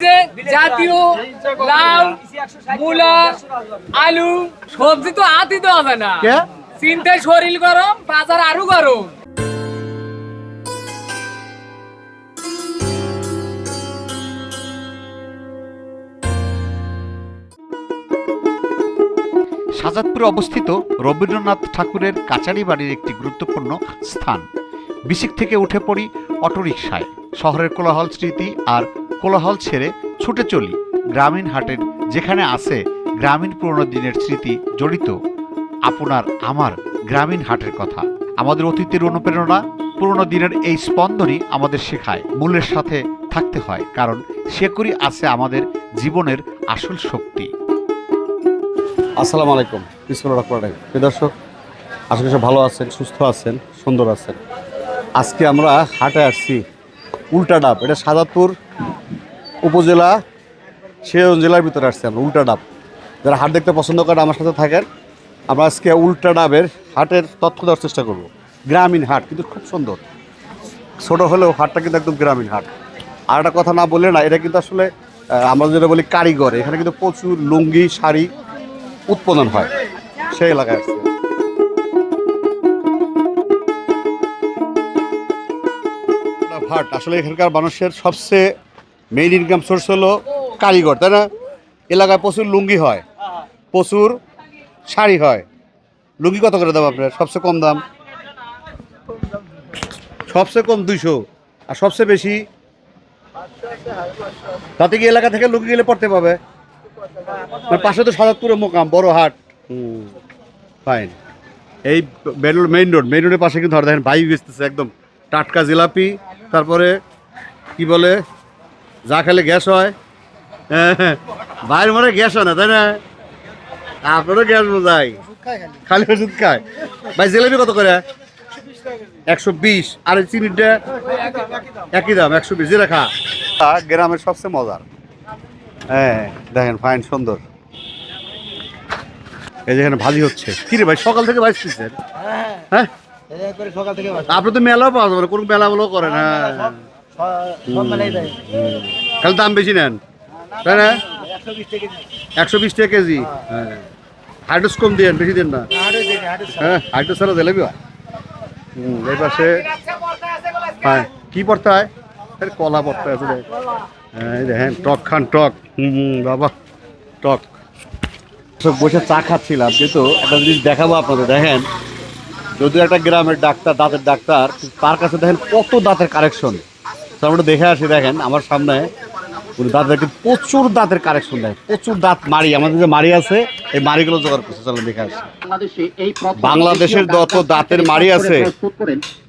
যে জাতীয় লাউ মূলা আলু সবজি তো হাতই দেওয়া যায় না। চিন্তায় শরীর গরম বাজার আরও গরম। সাজাদপুরে অবস্থিত রবীন্দ্রনাথ ঠাকুরের কাচারি বাড়ির একটি গুরুত্বপূর্ণ স্থান। বিসিক থেকে উঠে পড়ি অটোরিকশায়। শহরের কোলাহল স্মৃতি আর কোলাহল ছেড়ে ছুটে চলি। গ্রামীণ হাটের যেখানে আছে গ্রামীণ পুরনো দিনের স্মৃতি জড়িত, আপনার আমার গ্রামীণ হাটের কথা। আমাদের অতীতের অনুপ্রেরণা পুরনো দিনের এই স্পন্দনই আমাদের শেখায় মূলের সাথে থাকতে হয়, কারণ সেকুরি আছে আমাদের জীবনের আসল শক্তি। আসসালামু আলাইকুম। দর্শক, আশা করি ভালো আছেন, সুস্থ আছেন, সুন্দর আছেন। আজকে আমরা হাটে আসছি উল্টা ডাব, এটা সাজাদপুর উপজেলা সিরাজগঞ্জ জেলার ভিতরে আসছি আমরা, উল্টা ডাব। যারা হাট দেখতে পছন্দ করেন আমার সাথে থাকেন, আমরা আজকে উল্টা ডাবের হাটের তথ্য দেওয়ার চেষ্টা করব। গ্রামীণ হাট, কিন্তু খুব সুন্দর। ছোটো হলেও হাটটা কিন্তু একদম গ্রামীণ হাট। আর একটা কথা না বললে না, এটা কিন্তু আসলে আমরা যেটা বলি কারিগর, এখানে কিন্তু প্রচুর লুঙ্গি, শাড়ি উৎপাদন হয়, সেই এলাকায় আসছে। ভাট, আসলে এখানকার মানুষের সবচেয়ে মেইন ইনকাম সোর্স হলো কারিগর, তাই না? এলাকায় প্রচুর লুঙ্গি হয়, প্রচুর শাড়ি হয়। লুঙ্গি কত করে দাম আপনার? সবচেয়ে কম দাম? সবচেয়ে কম দুইশো। আর সবচেয়ে বেশি? তাতে কি এলাকা থেকে লুঙ্গি গেলে পড়তে পাবে? পাশে তো সাদাতপুরে মোকাম, বড় হাট। ফাইন এই বেলুর মেইন রোড মেইন রোডের পাশে কিন্তু ধর দেখেন ভাই বেচতেছে একদম টাটকা জিলাপি, তারপরে কি বলে? যা খেলে গ্যাস হয়। হ্যাঁ, ভাইয়ের মনে গ্যাস হয় না তাই না? আপনারও গ্যাস বোঝাই খালি ওষুধ খায়। ভাই জিলাপি কত করে? একশো বিশ। আর এই চিনিটা একই দাম একশো বিশ। খা। গ্রামের সবচেয়ে মজার। হ্যাঁ দেখেন ফাইন সুন্দর। এই যেখানে ভাজি হচ্ছে। কি রে ভাই সকাল থেকে ভাজতেছেন হ্যাঁ সকাল থেকে আপনি তো মেলাও পাওয়া যাবে না, কোনো মেলা বলেও করেন হ্যাঁ খালি দাম বেশি নেন তাই না? একশো বিশ টাকা কেজি। হ্যাঁ। হাইড্রোস কম দিয়েন বেশি দেন না? হ্যাঁ হাইড্রোস ছাড়া দিলে হয়। হ্যাঁ কি পড়তে হয়? কলা পড়তে আছে হ্যাঁ দেখেন টক খান টক। হুম, বাবা টক। সব বসে চা খাচ্ছিলাম কিন্তু একটা জিনিস দেখাবো আপনাদের দেখেন। যদিও একটা গ্রামের ডাক্তার দাঁতের ডাক্তার তার কাছে দেখেন কত দাঁতের কারেকশন। আমরা দেখে আসি দেখেন আমার সামনে উনি দাঁতের কিন্তু প্রচুর দাঁতের কারেকশন দেয় প্রচুর দাঁত মারি আমাদের যে মারি আছে এই মারিগুলো জোগাড় করছে চলো দেখে আসি। বাংলাদেশে এই প্রথম বাংলাদেশের যত দাঁতের মাড়ি আছে,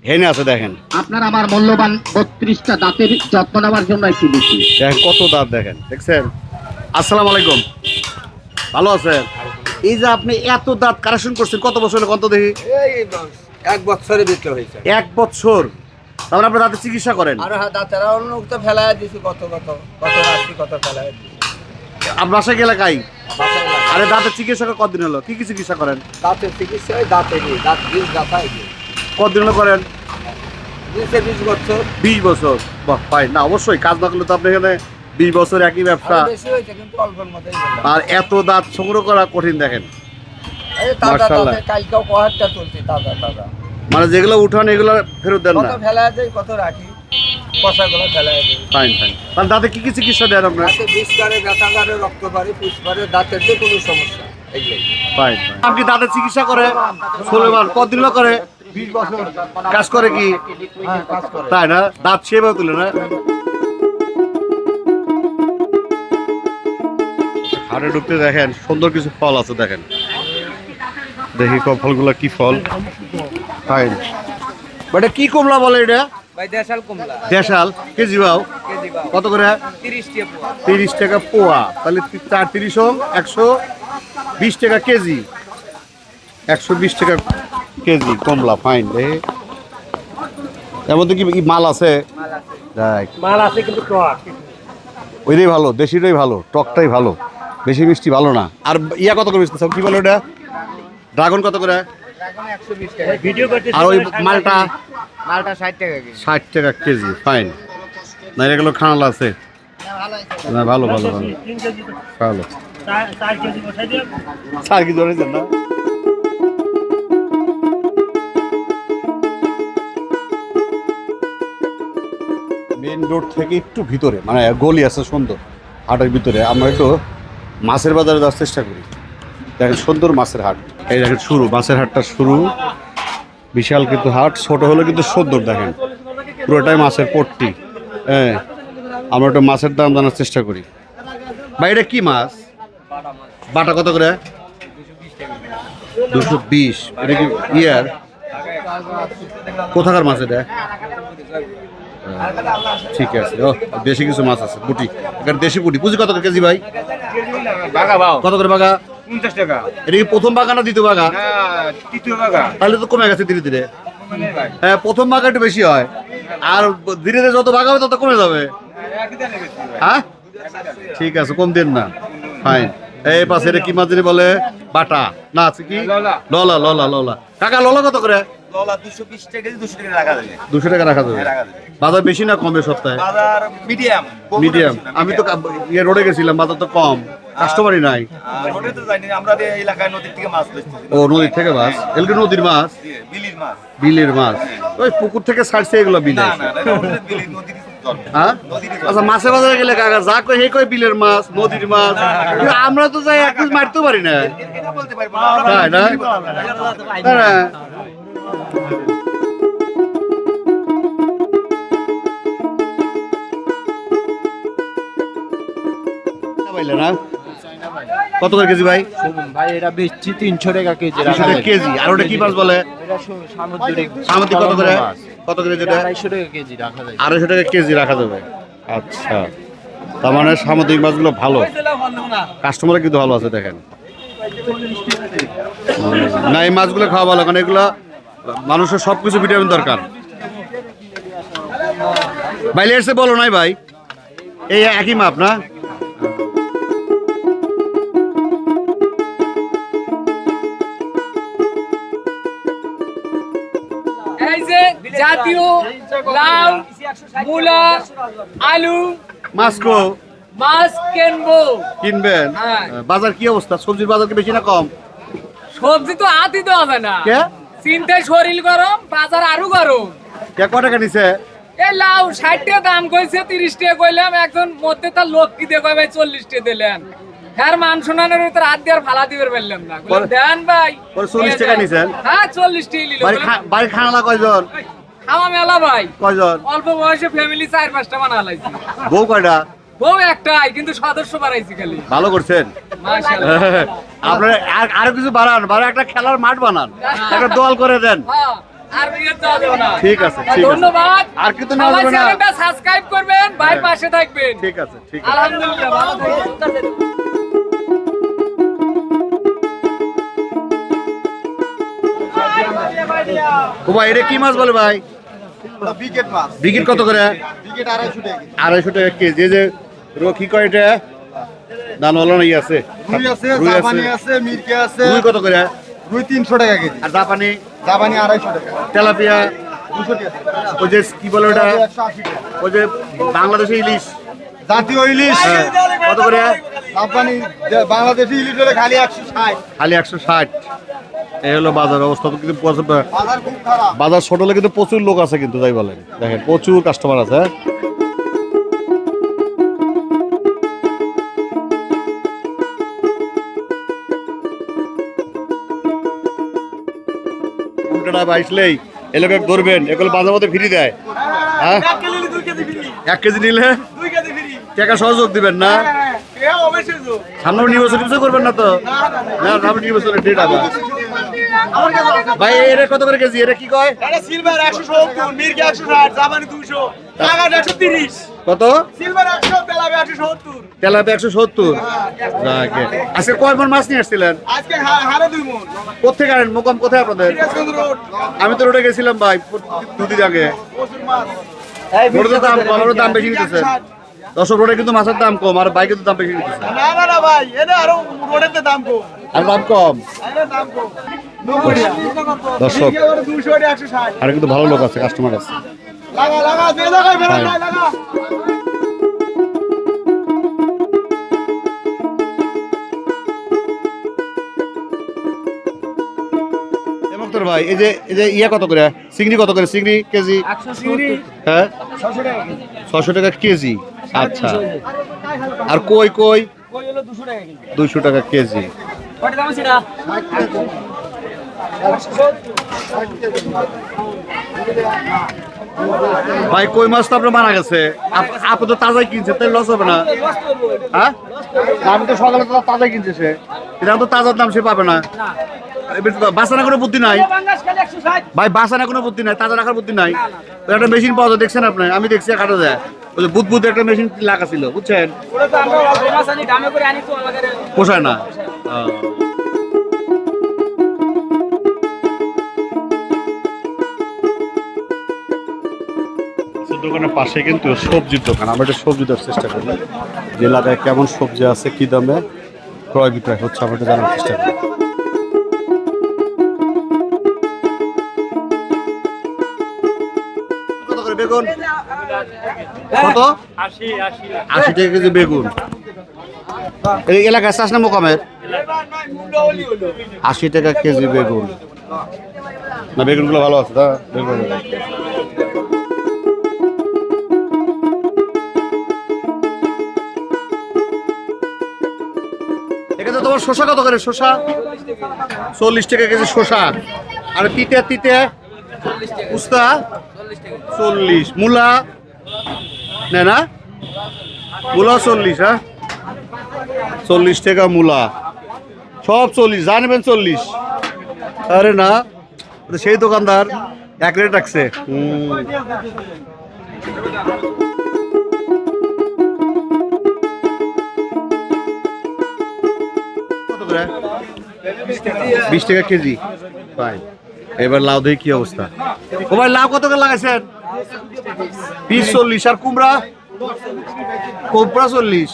হেনে আছে দেখেন। আপনার আমার মূল্যবান বত্রিশটা দাঁতের যত্ন নেওয়ার জন্য একটি বেশি। দেখেন কত দাঁত দেখেন দেখছেন? আসসালামু আলাইকুম। ভালো আছেন? এই যে আপনি এত দাঁত কারেকশন করছেন কত বছর হলো কত দেখি? এক বছরের ভিতরে হয়েছে। এক বছর। তারপরে দাঁতের চিকিৎসা করেন। আর হ্যাঁ দাঁতেরা অন্য তো ফেলায় দিছি কত কত কত কত ফেলায় আপনার কাই? আরে দাঁতের চিকিৎসা কতদিন হলো? কি কি চিকিৎসা করেন? দাঁতের চিকিৎসা হয় দাঁতে দাঁত বিষ দাঁতায় কতদিন হলো করেন? বিশ বছর। বিশ বছর। বাহ না অবশ্যই কাজ না করলে তো আপনি এখানে বিশ বছর একই ব্যবসা। আরও এত দাঁত সংগ্রহ করা কঠিন দেখেন। কালকেও কহারটা তুলছি তাজা তাজা মানে যেগুলো উঠান এগুলো ফেরত দেন কত না ফেলায় দেয় কত রাখি কষাগুলো ফেলায় দেয় ফাইন ফাইন তাহলে দাঁতে কি কি চিকিৎসা দেন আপনার? দাঁতে বিষ করে ব্যথা করে রক্ত করে পুষ করে দাঁতের যে কোনো সমস্যা এইগুলোই ফাইন আপনি দাঁতের চিকিৎসা করে সুলেমান কতদিন করে? বিশ বছর। কাজ করে কি? হ্যাঁ তাই না? দাঁত সেভাবে তুলে না? ঢুকতে দেখেন সুন্দর কিছু ফল আছে দেখেন। দেখি ফলগুলো কি ফল? ফাইন এটা কি কমলা বলে এটা? ভাই দেশাল কেজি কত করে? তিরিশ টাকা পোয়া। তিরিশ টাকা পোয়া। তাহলে তি- চার তিরিশ একশো বিশ টাকা কেজি। একশো বিশ টাকা কেজি কমলা ফাইন রে। এর মধ্যে কি মাল আছে? মাল আছে। মাল আছে কিন্তু টক। ওইটাই ভালো দেশিটাই ভালো টকটাই ভালো। বেশি মিষ্টি ভালো না। আর ইয়া কত করে বেচতেছ কি বলে ওটা? ড্রাগন কত করে? আর ওই মালটা মালটা ষাট টাকা কেজি। ষাট টাকা কেজি ফাইন না এগুলো খানাল আছে। না ভালো ভালো ভালো ভালো। চার কেজি ধরেছেন না? মেন রোড থেকে একটু ভিতরে মানে গলি আছে সুন্দর হাটের ভিতরে। আমরা একটু মাছের বাজারে যাওয়ার চেষ্টা করি। দেখেন সুন্দর মাছের হাট। এই দেখেন শুরু মাছের হাটটা শুরু। বিশাল কিন্তু হাট ছোট হলে কিন্তু সুন্দর দেখেন। পুরোটাই মাছের পট্টি। হ্যাঁ আমরা একটু মাছের দাম জানার চেষ্টা করি। ভাই এটা কি মাছ? বাটা কত করে? দুশো বিশ। এটা কি ইয়ার? কোথাকার মাছ এটা? ঠিক আছে। ও দেশি কিছু মাছ আছে পুটি। এখানে দেশি পুটি। পুঁজি কত করে কেজি ভাই? বাঘা কত করে বাগা পঞ্চাশ টাকা। এটা কি প্রথম বাগা না দ্বিতীয় বাগা তৃতীয় বাঘা। তাহলে তো কমে গেছে ধীরে ধীরে। হ্যাঁ প্রথম বাগা একটু বেশি হয়। আর ধীরে ধীরে যত বাগা হবে তত কমে যাবে। হ্যাঁ। ঠিক আছে কম দিন না। ফাইন এই পাশে এটা কি মাছ জানি বলে? বাটা। না আছে কি? ললা। ললা ললা ললা। কাকা ললা কত করে? দুশো টাকা রাখা যাবে। দুশো টাকা রাখা যাবে। বাজার বেশি না কমে সপ্তাহে? বাজার মিডিয়াম মিডিয়াম। আমি তো ইয়ে রোডে গেছিলাম বাজার তো কম। কাস্টমারই নাই। রোডে তো জানি আমরা এলাকায় নদীর থেকে মাছ ও নদীর থেকে মাছ? এগুলো নদীর মাছ? বিলির মাছ। বিলের মাছ। ওই পুকুর থেকে ছাড়ছে এগুলো বিলে। নদীর আচ্ছা মাছের বাজারে গেলে কাকা যা কই কই বিলের মাছ নদীর মাছ। আমরা তো যাই এক পিস মারতে পারি না। এটা বলতে পারব তাই না? তাই না? কত করে কেজি ভাই? ভাই এটা বেচছি তিনশো টাকা কেজি তিনশো টাকা কেজি। আর ওটা কি মাছ বলে? সামুদ্রিক সামুদ্রিক কত করে? কত করে যেটা? আড়াইশো টাকা কেজি রাখা যায়। আড়াইশো টাকা কেজি রাখা যাবে। আচ্ছা। তার মানে সামুদ্রিক মাছগুলো ভালো। কাস্টমার কিন্তু ভালো আছে দেখেন। না এই মাছগুলো খাওয়া ভালো কারণ এগুলো মানুষের সব কিছু ভিটামিন দরকার। বাইলে এসে বলো নাই ভাই? এই একই মাপ না? জাতীয় লাউ মূলা আলু মাছকো? মাছ কিনবো। কিনবেন? হ্যাঁ। বাজার কি অবস্থা? সবজির বাজার কি বেশি না কম? সবজি তো আতি দেওয়া যায় না। কে? চিন্তায় শরীর গরম বাজার আরও গরম। কে ক টাকা নিছে? এই লাউ ষাট টাকা দাম কইছে তিরিশ টাকা কইলাম একজন মধ্যে তার লোক কি দিয়ে কয় ভাই চল্লিশ টাকা দিলেন। হ্যাঁ মান শোনানোর ভিতরে হাত দিয়ে আর ফালা দিবে পারলাম না। দেন ভাই 40 টাকা নিছেন? হ্যাঁ চল্লিশ টাকা বাড়ি খানা কয়জন? খাওয়া মেলা ভাই। কয়জন? অল্প বয়সে ফ্যামিলি চার পাঁচটা বানা লাইছি। বউ কয়টা? বউ একটাই কিন্তু সদস্য বাড়াইছি খালি। ভালো করছেন? আপনারা আর- আরও কিছু বাড়ান বাড়া একটা খেলার মাঠ বানান একটা দল করে দেন। হ্যাঁ, না। ঠিক আছে, ঠিক আছে। ধন্যবাদ। আর সবাই যাবে না। সাবস্ক্রাইব করবেন ভাই হ্যাঁ। পাশে থাকবেন। ঠিক আছে ঠিক আছে। আলহামদুলিল্লাহ ভালো থাকবেন। ও ভাই এটা কি মাছ বলে ভাই? বিকেট কত করে? আড়াইশো টাকা কেজি। যে রকি কয় এটা? দান হলো নাই আছে। রুই আছে জাপানি আছে মিরকে আছে। রুই কত করে? রুই তিনশো টাকা কেজি। আর জাপানি? জাপানি আড়াইশো টাকা। তেলাপিয়া? দুশো টাকা। ওই যে কি বলে ওটা? টাকা। ওই যে বাংলাদেশি ইলিশ। জাতীয় ইলিশ। হ্যাঁ, কত করে? জাপানি বাংলাদেশি হলে খালি একশো ষাট। খালি একশো ষাট। এই হলো বাজার অবস্থা কিন্তু বাজার ছোট হলে কিন্তু প্রচুর লোক আছে কিন্তু তাই বলেন। দেখেন প্রচুর কাস্টমার আছে হ্যাঁ। এলাকা ধরবেন এগুলো বাজার মধ্যে ফ্রি দেয় হ্যাঁ? এক কেজি নিলে টাকা সহযোগ দিবেন না? সামনে নির্বাচন টিবাচন করবেন না তো? না সামনে নির্বাচনের ডেট আবার ভাই এটা কত করে কেজি? এটা কি কয়? সিলভার একশো সত্তর মির্গি একশো ষাট জাপানি দুশো টাকা একশো তিরিশ। কত? সিলভার একশো তেলাপি একশো সত্তর। তেলাপি একশো সত্তর? যাকে আজকে কয় মন মাছ নিয়ে আসছিলেন? আজকে হারে দুই মন। কোথেকে আনেন? মোকাম কোথায় আপনাদের? আমি তো রোডে গেছিলাম ভাই দুদিন আগে। প্রচুর মাছ। তো দাম দাম বেশি নিতেছে। দর্শক রোডে কিন্তু মাছের দাম কম আর বাইকের তো দাম বেশি না না না ভাই এটা আরও রোডের দাম কম। আর দাম কম? দাম কম। দর্শক দুশো আর কিন্তু ভালো লোক আছে কাস্টমার আছে। লাগা লাগা হ্যাঁ। লাগা। ডাক্তার ভাই? এই যে এই যে ইয়া কত করে? চিংড়ি কত করে? চিংড়ি কেজি? হ্যাঁ? ছশো টাকা কেজি। আচ্ছা। আর কই কই? দুশো টাকা কেজি। ভাই, কই মাছ তো আপনার মারা গেছে? আপ- আপনি তো তাজাই কিনছে তাই লস হবে না। হ্যাঁ? আমি তো সকালে তাজাই কিনছে সে। এটা তো তাজার দাম সে পাবে না। বাঁচানোর কোনো বুদ্ধি নাই। ভাই বাঁচানোর কোনো বুদ্ধি নাই, তাজা রাখার বুদ্ধি নাই। একটা মেশিন পাওয়া যায়, দেখছেন আপনি? আমি দেখছি কাটা যায়। ওই যে বুধ বুধ একটা মেশিন লাগা ছিল বুঝছেন? পোষায় না। দোকানের পাশে কিন্তু সবজির দোকান। আমরা একটা সবজি দেওয়ার চেষ্টা করি। যে এলাকায় কেমন সবজি আছে, কি দামে ক্রয় বিক্রয় হচ্ছে, আমরা জানার চেষ্টা করি। বেগুন। কত? আশি টাকা কেজি বেগুন। এই এলাকায় চাষ না মোকামের আশি টাকা কেজি বেগুন। না বেগুনগুলো ভালো আছে তা বেগুন এখানে তোমার শসা কত করে? শসা? চল্লিশ টাকা কেজি শসা। আর তিতে তিতে? উস্তা? চল্লিশ। মূলা? নেয় না। মূলা চল্লিশ হ্যাঁ? চল্লিশ টাকা মূলা। সব চল্লিশ জানবেন চল্লিশ। আরে না সেই দোকানদার, এক রেট রাখছে। বিশ টাকা কেজি। এবার লাউ দেখি কি অবস্থা। ও ভাই, লাউ কত করে লাগাইছেন? বিশ চল্লিশ আর কুমড়া? কুমড়া চল্লিশ।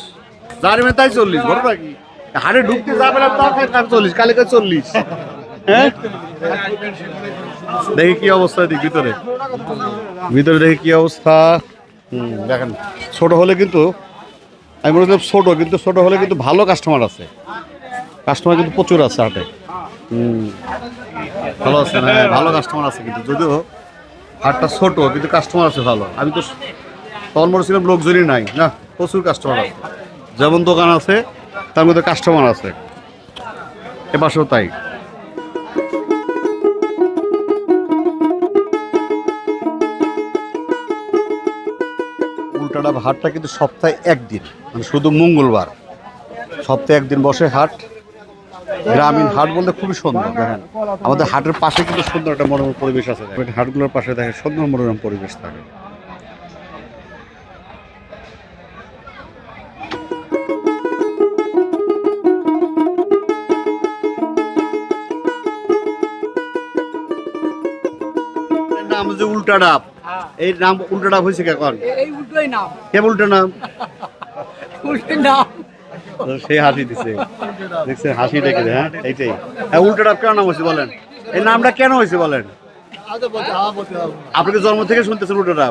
জানবেন তাই চল্লিশ ঘটনা কি হাড়ে ঢুকতে যাবে না তা কার চল্লিশ কালিকা চল্লিশ। হ্যাঁ? দেখি কি অবস্থা দিক ভিতরে। ভিতরে দেখি কি অবস্থা। হুম দেখেন ছোট হলে কিন্তু আমি করলাম ছোট কিন্তু ছোট হলে কিন্তু ভালো কাস্টমার আছে। কাস্টমার কিন্তু প্রচুর আছে হাটে। হুম ভালো আছে হ্যাঁ, ভালো কাস্টমার আছে কিন্তু যদিও হাটটা ছোট, কিন্তু কাস্টমার আছে ভালো। আমি তো মনে ছিলাম লোকজনই নাই, না? প্রচুর কাস্টমার আছে। যেমন দোকান আছে, তার মধ্যে কাস্টমার আছে। এ পাশেও তাই হাটটা কিন্তু সপ্তাহে একদিন মানে শুধু মঙ্গলবার। সপ্তাহে একদিন বসে হাট গ্রামীণ হাট বলতে খুবই সুন্দর দেখেন। আমাদের হাটের পাশে কিন্তু সুন্দর একটা মনোরম পরিবেশ আছে হাটগুলোর পাশে দেখেন সুন্দর মনোরম পরিবেশ থাকে। নাম যে উল্টা ডাব। এই নাম উল্টা ডাব হয়েছে কখন এই উল্টোই নাম। কে উল্টা নাম? উল্টোই নাম। সেই হাসি দিছে। দেখছেন, হাসি দেখে হ্যাঁ? এইটাই। হ্যাঁ উল্টা ডাব কেন নাম হয়েছে বলেন? এই নামটা কেন হয়েছে বলেন? আপনি জন্ম থেকে শুনতেছেন উল্টা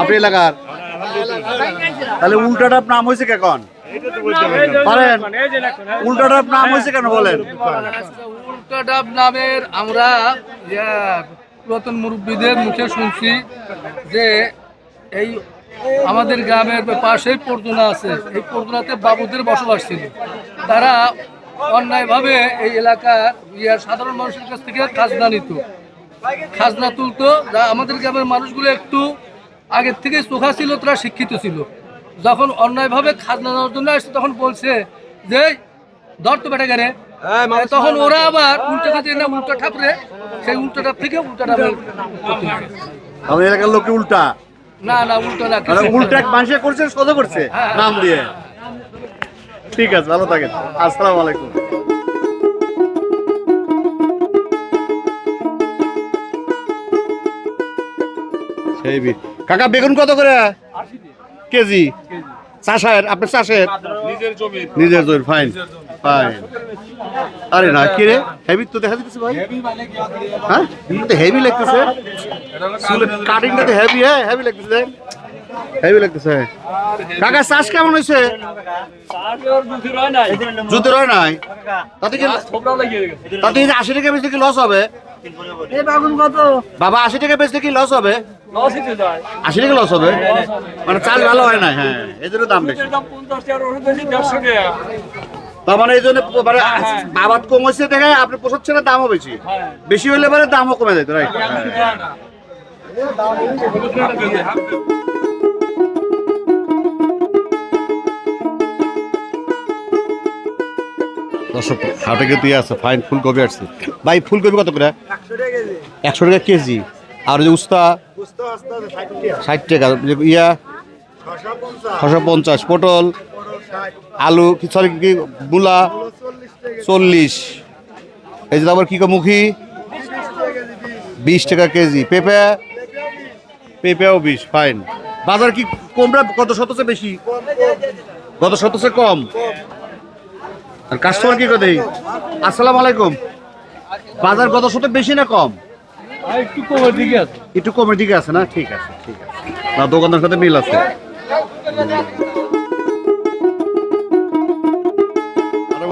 আপনি এলাকার? তাহলে উল্টা নাম হয়েছে কখন পারেন? উল্টা নাম হয়েছে কেন বলেন? উল্টা নামের আমরা পুরাতন মুরব্বীদের মুখে শুনছি যে এই আমাদের গ্রামের পাশেই পর্দুনা আছে। এই পর্দুনাতে বাবুদের বসবাস ছিল। তারা অন্যায়ভাবে এই এলাকার ইয়ার সাধারণ মানুষের কাছ থেকে খাজনা নিত। খাজনা তুলতো। যা আমাদের গ্রামের মানুষগুলো একটু আগের থেকে চোখা ছিল তারা শিক্ষিত ছিল। যখন অন্যায়ভাবে খাজনা নেওয়ার জন্য আসছে তখন বলছে যে ধর তো বেটা গেলে তখন ওরা আবার উল্টা খাতে না উল্টা ঠাপরে সেই উল্টা ঠাপ থেকে উল্টা ঠাপরে আমাদের এলাকার লোককে উল্টা। না না উল্টা না এক মানুষে করছে? সোজা করছে নাম দিয়ে। ঠিক আছে ভালো থাকেন। আসসালামু আলাইকুম। সেই কাকা বেগুন কত করে? কেজি? চাষের আপনার চাষের? নিজের জমির ফাইন ফাইন আরে না কি রে? হেভি তো দেখা দিতেছে ভাই। হ্যাঁ? হেভি লাগতেছে। কাটিংটা তো হেভি হ্যাঁ হেভি লাগতেছে হেভি লাগতেছে। কাকা চাষ কেমন হয়েছে? জুতো রয় নাই? তাতে কি তাতে আশি টাকা বেচলে কি লস হবে? বাবা আশি টাকা বেচলে কি লস হবে? আশি টাকা লস হবে? মানে চাল ভালো হয় না হ্যাঁ এই জন্য দাম বেশি তার মানে এই জন্য মানে আবাদ কম হয়েছে দেখে আপনি পোষাচ্ছে না দামও বেশি। বেশি হলে পরে দামও কমে যায় রাইট দর্শক হাটে কিন্তু ইয়ে আছে ফাইন ফুলকপি আসছে। ভাই ফুলকপি কত করে? একশো টাকা কেজি। আর যে উস্তা ষাট টাকা। ইয়া ছশো পঞ্চাশ পটল। আলু কি সরি কি মূলা? চল্লিশ। এই যে আবার কি মুখী? বিশ টাকা কেজি। পেঁপে? পেঁপেও বিশ ফাইন বাজার কি কমরা কত শতসে বেশি? গত শতসে কম। আর কাস্টমার কি কথা আসসালাম আলাইকুম। বাজার গত শত বেশি না কম? একটু কমের দিকে আছে। একটু কমের দিকে আছে না? ঠিক আছে ঠিক আছে। না দোকানদার সাথে মিল আছে।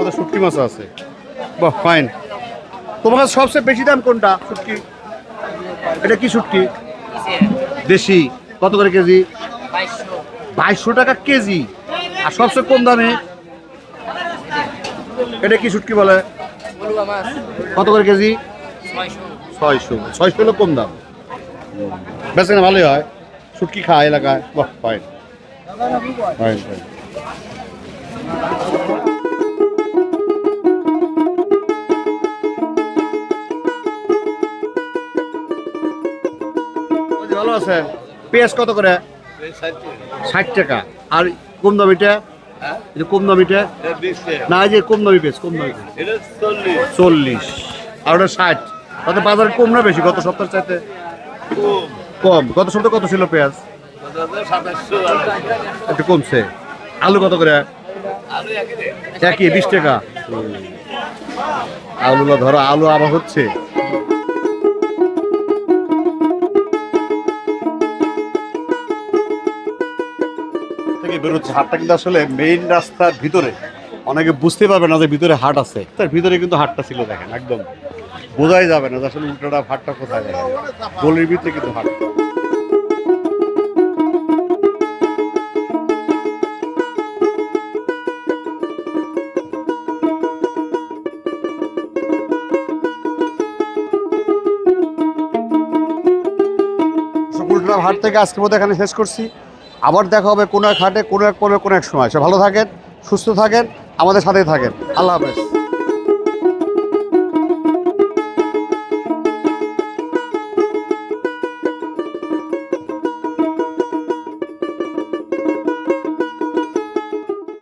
আর শুটকি মাছ আছে। বাহ ফাইন তোমার কাছে সবচেয়ে বেশি দাম কোনটা, শুটকি? এটা কি শুটকি? দেশি। কত করে কেজি? বাইশশো টাকা কেজি। আর সবচেয়ে কম দামে? এটা কি শুটকি বলে? কত করে কেজি? ছয়শো। ছয়শো হলো কম দাম। বেশ ভালোই হয়। শুটকি খায় এলাকায়। বাহ ফাইন ফাইন ফাইন ভালো আছে। পেঁয়াজ কত করে? ষাট টাকা। আর কম দামিটা কম দামিটা না যে কম দামি পেঁয়াজ, কম দামি। চল্লিশ। আর ওটা ষাট। তাতে বাজার কম না বেশি গত সপ্তাহ চাইতে? কম। গত সপ্তাহে কত ছিল পেঁয়াজ? একটু কমছে। আলু কত করে? একই, বিশ টাকা। আলুগুলো ধরো, আলু আবার হচ্ছে। থেকে বেরোচ্ছে হাটটা কিন্তু আসলে মেইন রাস্তার ভিতরে। অনেকে বুঝতে পারবে না যে ভিতরে হাট আছে। তার ভিতরে কিন্তু হাটটা ছিল, দেখেন, একদম। বোঝাই যাবে না যে আসলে উল্টোটা হাটটা কোথায়, দেখেন। গলির ভিতরে কিন্তু হাট। হাট থেকে আজকের মতো এখানে শেষ করছি। আবার দেখা হবে কোনো এক হাটে, কোনো এক পর্বে, কোনো এক সময়। সে ভালো থাকেন, সুস্থ থাকেন, আমাদের সাথেই থাকেন। আল্লাহ হাফেজ।